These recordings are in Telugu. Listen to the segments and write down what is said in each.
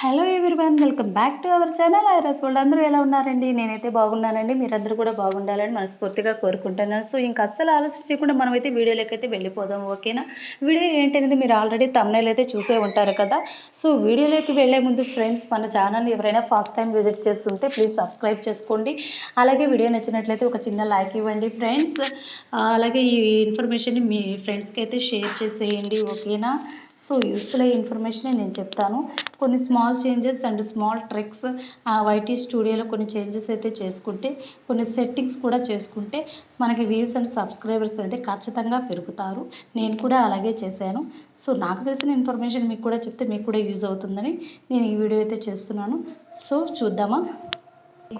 Hello everyone welcome back to our channel Iras world అందరూ ఎలా ఉన్నారండి? నేనైతే బాగున్నానండి. మీరందరూ కూడా బాగుండాలని మనస్ఫూర్తిగా కోరుకుంటున్నాను. సో ఇంక అస్సలు ఆలోచించకుండా చేయకుండా మనమైతే వీడియోలోకి అయితే వెళ్ళిపోదాం ఓకేనా వీడియో ఏంటనేది మీరు ఆల్రెడీ తమ్నైల్ అయితే చూసే ఉంటారు కదా? సో వీడియోలోకి వెళ్ళే ముందు ఫ్రెండ్స్ మన ఛానల్ ఎవరైనా ఫస్ట్ టైం విజిట్ చేస్తుంటే ప్లీజ్ సబ్స్క్రైబ్ చేసుకోండి. అలాగే వీడియో నచ్చినట్లయితే ఒక చిన్న లైక్ ఇవ్వండి ఫ్రెండ్స్ అలాగే ఈ ఇన్ఫర్మేషన్ని మీ ఫ్రెండ్స్కి అయితే షేర్ చేసేయండి ఓకేనా సో యూస్ఫుల్ అయ్యే ఇన్ఫర్మేషనే నేను చెప్తాను. కొన్ని small changes and small tricks YT స్టూడియోలో కొన్ని చేంజెస్ అయితే చేసుకుంటే కొన్ని సెట్టింగ్స్ కూడా చేసుకుంటే మనకి వ్యూస్ అండ్ సబ్స్క్రైబర్స్ అయితే ఖచ్చితంగా పెరుగుతారు. నేను కూడా అలాగే చేశాను. సో నాకు తెలిసిన ఇన్ఫర్మేషన్ మీకు కూడా చెప్తే మీకు కూడా యూజ్ అవుతుందని నేను ఈ వీడియో అయితే చేస్తున్నాను. సో చూద్దామా?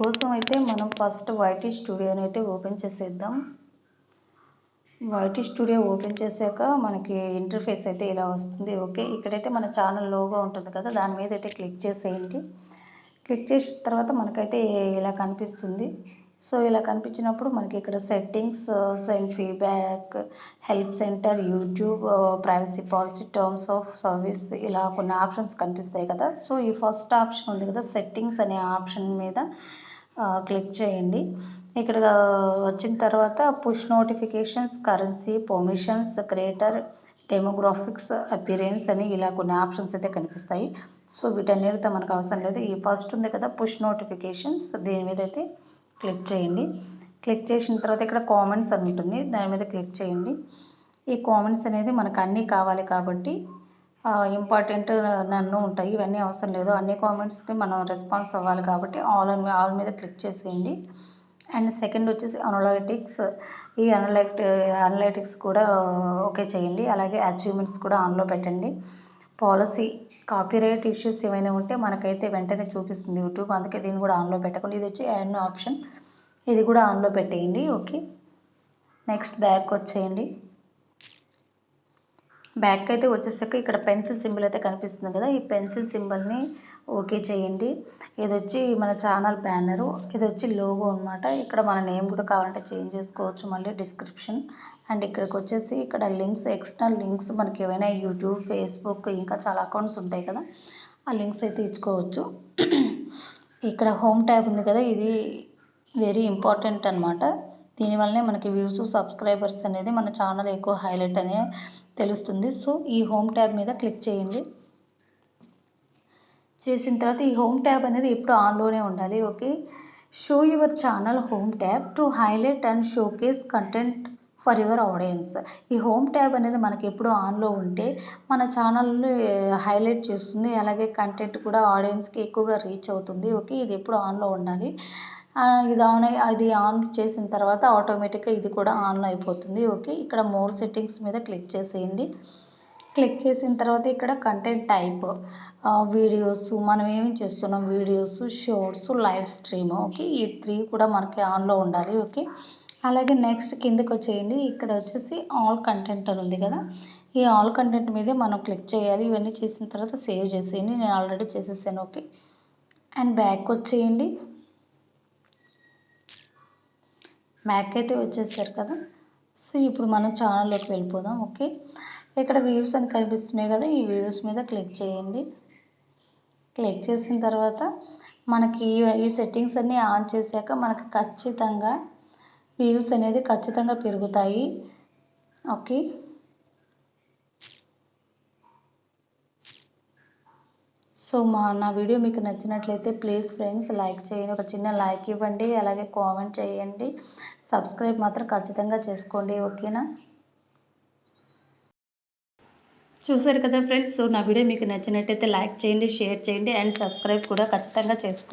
కోసం అయితే మనం ఫస్ట్ వైటీ స్టూడియోని అయితే ఓపెన్ చేసేద్దాం. వైటీ స్టూడియో ఓపెన్ చేశాక మనకి ఇంటర్ఫేస్ అయితే ఇలా వస్తుంది. ఓకే ఇక్కడైతే మన ఛానల్ లోగో ఉంటుంది కదా దాని మీద అయితే క్లిక్ చేసేయండి. క్లిక్ చేసిన తర్వాత మనకైతే ఇలా కనిపిస్తుంది. సో ఇలా కనిపించినప్పుడు మనకి ఇక్కడ settings send feedback help centre YouTube privacy policy terms of service ఇలా కొన్ని ఆప్షన్స్ కనిపిస్తాయి కదా. సో ఈ ఫస్ట్ ఆప్షన్ ఉంది కదా సెట్టింగ్స్ అనే ఆప్షన్ మీద క్లిక్ చేయండి. ఇక్కడ వచ్చిన తర్వాత push notifications currency permissions creator demographics appearance అని ఇలా కొన్ని ఆప్షన్స్ అయితే కనిపిస్తాయి. సో వీటన్నిటితో మనకు అవసరం లేదు. ఈ ఫస్ట్ ఉంది కదా పుష్ నోటిఫికేషన్స్. దీని మీద అయితే క్లిక్ చేయండి. క్లిక్ చేసిన తర్వాత ఇక్కడ కామెంట్స్ అని ఉంటుంది. దాని మీద క్లిక్ చేయండి. ఈ కామెంట్స్ అనేది మనకు అన్నీ కావాలి కాబట్టి ఇంపార్టెంట్ నన్ను ఉంటాయి. ఇవన్నీ అవసరం లేదు. అన్ని కామెంట్స్కి మనం రెస్పాన్స్ అవ్వాలి కాబట్టి ఆల్ ఆల్ మీద క్లిక్ చేసేయండి. అండ్ సెకండ్ వచ్చేసి అనలైటిక్స్. ఈ అనలైట్ అనలైటిక్స్ కూడా ఓకే చేయండి. అలాగే అచీవ్మెంట్స్ కూడా ఆన్లో పెట్టండి. పాలసీ కాపీరైట్ ఇష్యూస్ ఏమైనా ఉంటే మనకైతే వెంటనే చూపిస్తుంది యూట్యూబ్. అందుకే దీన్ని కూడా ఆన్లో పెట్టకుండా ఇది వచ్చి యాడ్ ఆప్షన్. ఇది కూడా ఆన్లో పెట్టేయండి. ఓకే. నెక్స్ట్ బ్యాక్ వచ్చేయండి. బ్యాక్ అయితే వచ్చేసాక ఇక్కడ పెన్సిల్ సింబల్ అయితే కనిపిస్తుంది కదా. ఈ పెన్సిల్ సింబల్ని ఓకే చేయండి. ఇది వచ్చి మన ఛానల్ బ్యానరు. ఇది వచ్చి లోగో అనమాట ఇక్కడ మన నేమ్ కూడా కావాలంటే చేంజ్ చేసుకోవచ్చు మళ్ళీ డిస్క్రిప్షన్. అండ్ ఇక్కడికి వచ్చేసి ఇక్కడ లింక్స్ ఎక్స్టర్నల్ లింక్స్ మనకి ఏమైనా యూట్యూబ్ ఫేస్బుక్ ఇంకా చాలా అకౌంట్స్ ఉంటాయి కదా. ఆ లింక్స్ అయితే ఇచ్చుకోవచ్చు. ఇక్కడ హోమ్ ట్యాబ్ ఉంది కదా ఇది వెరీ ఇంపార్టెంట్ అనమాట దీనివల్లనే మనకి వ్యూస్ సబ్స్క్రైబర్స్ అనేది మన ఛానల్ ఎక్కువ హైలైట్ అనే తెలుస్తుంది. సో ఈ హోమ్ ట్యాబ్ మీద క్లిక్ చేయండి. చేసిన తర్వాత ఈ హోమ్ ట్యాబ్ అనేది ఎప్పుడు ఆన్లోనే ఉండాలి okay? Show your channel home tab to highlight and showcase content for your audience ఈ హోమ్ ట్యాబ్ అనేది మనకి ఎప్పుడు ఆన్లో ఉంటే మన ఛానల్ని హైలైట్ చేస్తుంది అలాగే కంటెంట్ కూడా ఆడియన్స్కి ఎక్కువగా రీచ్ అవుతుంది ఓకే? ఇది ఎప్పుడు ఆన్లో ఉండాలి. ఇది ఆన్ అది ఆన్ చేసిన తర్వాత ఆటోమేటిక్గా ఇది కూడా ఆన్ అయిపోతుంది ఓకే? ఇక్కడ మోర్ సెట్టింగ్స్ మీద క్లిక్ చేసేయండి. క్లిక్ చేసిన తర్వాత ఇక్కడ కంటెంట్ టైప్ వీడియోస్ మనం ఏమి చేస్తున్నాం? Videos shorts live stream okay ఈ త్రీ కూడా మనకి ఆన్లో ఉండాలి ఓకే అలాగే నెక్స్ట్ కిందకి వచ్చేయండి. ఇక్కడ వచ్చేసి ఆల్ కంటెంట్ అని ఉంది కదా? ఈ ఆల్ కంటెంట్ మీదే మనం క్లిక్ చేయాలి. ఇవన్నీ చేసిన తర్వాత సేవ్ చేసేయండి. నేను ఆల్రెడీ చేసేసాను ఓకే అండ్ బ్యాక్ వచ్చేయండి. మ్యాక్ అయితే వచ్చేసారు కదా? సో ఇప్పుడు మనం ఛానల్లోకి వెళ్ళిపోదాం ఓకే ఇక్కడ వ్యూస్ అని కనిపిస్తున్నాయి కదా ఈ వ్యూస్ మీద క్లిక్ చేయండి. క్లిక్ చేసిన తర్వాత మనకి ఈ సెట్టింగ్స్ అన్నీ ఆన్ చేశాక మనకి ఖచ్చితంగా వ్యూస్ అనేది ఖచ్చితంగా పెరుగుతాయి. ఓకే. సో మా నా వీడియో మీకు నచ్చినట్లయితే ప్లీజ్ ఫ్రెండ్స్ లైక్ చేయండి. ఒక చిన్న లైక్ ఇవ్వండి అలాగే కామెంట్ చేయండి. సబ్స్క్రైబ్ మాత్రం ఖచ్చితంగా చేసుకోండి ఓకేనా? చూసారు కదా ఫ్రెండ్స్ సో నా వీడియో మీకు నచ్చినట్టయితే లైక్ చేయండి షేర్ చేయండి అండ్ సబ్స్క్రైబ్ కూడా ఖచ్చితంగా చేసుకోండి.